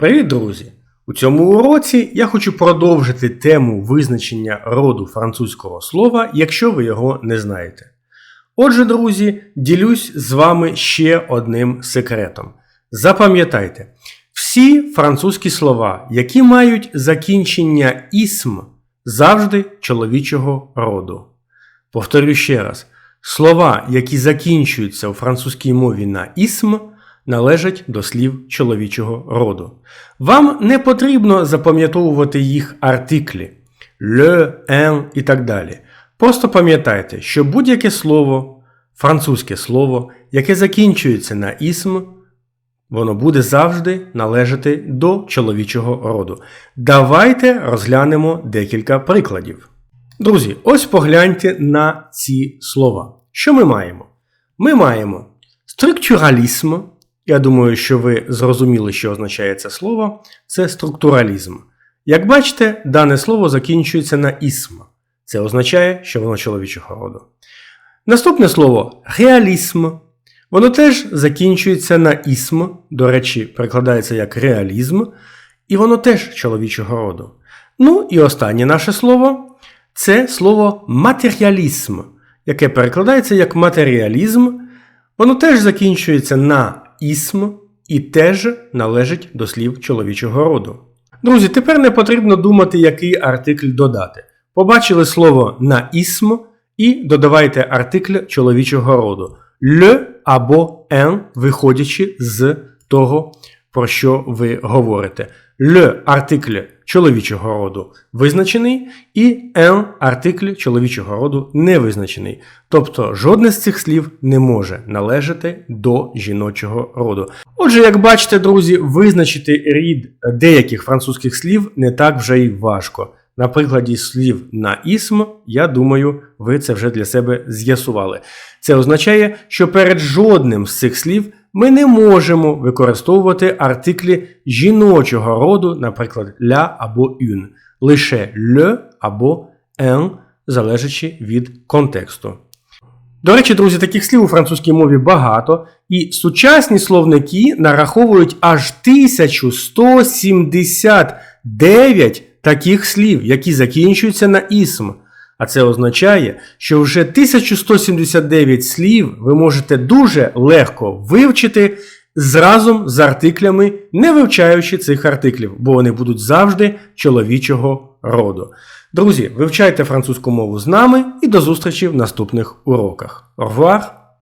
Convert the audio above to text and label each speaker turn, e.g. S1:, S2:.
S1: Привіт, друзі! У цьому уроці я хочу продовжити тему визначення роду французького слова, якщо ви його не знаєте. Отже, друзі, ділюсь з вами ще одним секретом. Запам'ятайте, всі французькі слова, які мають закінчення ісм, завжди чоловічого роду. Повторю ще раз: слова, які закінчуються у французькій мові на ісм, належать до слів чоловічого роду. Вам не потрібно запам'ятовувати їх артиклі le, un і так далі. Просто пам'ятайте, що будь-яке слово, французьке слово, яке закінчується на ісм, воно буде завжди належати до чоловічого роду. Давайте розглянемо декілька прикладів. Друзі, ось погляньте на ці слова. Що ми маємо? Ми маємо структуралізм. Я думаю, що ви зрозуміли, що означає це слово. Це структуралізм. Як бачите, дане слово закінчується на ісм. Це означає, що воно чоловічого роду. Наступне слово реалізм. Воно теж закінчується на ісм, до речі, перекладається як реалізм, і воно теж чоловічого роду. Ну і останнє наше слово це слово матеріалізм, яке перекладається як матеріалізм. Воно теж закінчується на ісм і теж належить до слів чоловічого роду. Друзі, тепер не потрібно думати, який артикль додати. Побачили слово на ісм і додавайте артикль чоловічого роду le або ен, виходячи з того, про що ви говорите. Le артикль чоловічого роду визначений, і en артикль чоловічого роду не визначений. Тобто жодне з цих слів не може належати до жіночого роду. Отже, як бачите, друзі, визначити рід деяких французьких слів не так вже й важко. На прикладі слів на ісм, я думаю, ви це вже для себе з'ясували. Це означає, що перед жодним з цих слів ми не можемо використовувати артиклі жіночого роду, наприклад, ля або «une», лише le або «un», залежачи від контексту. До речі, друзі, таких слів у французькій мові багато, і сучасні словники нараховують аж 1179 таких слів, які закінчуються на ісм. А це означає, що вже 1179 слів ви можете дуже легко вивчити зразом з артиклями, не вивчаючи цих артиклів, бо вони будуть завжди чоловічого роду. Друзі, вивчайте французьку мову з нами і до зустрічі в наступних уроках. Revoir!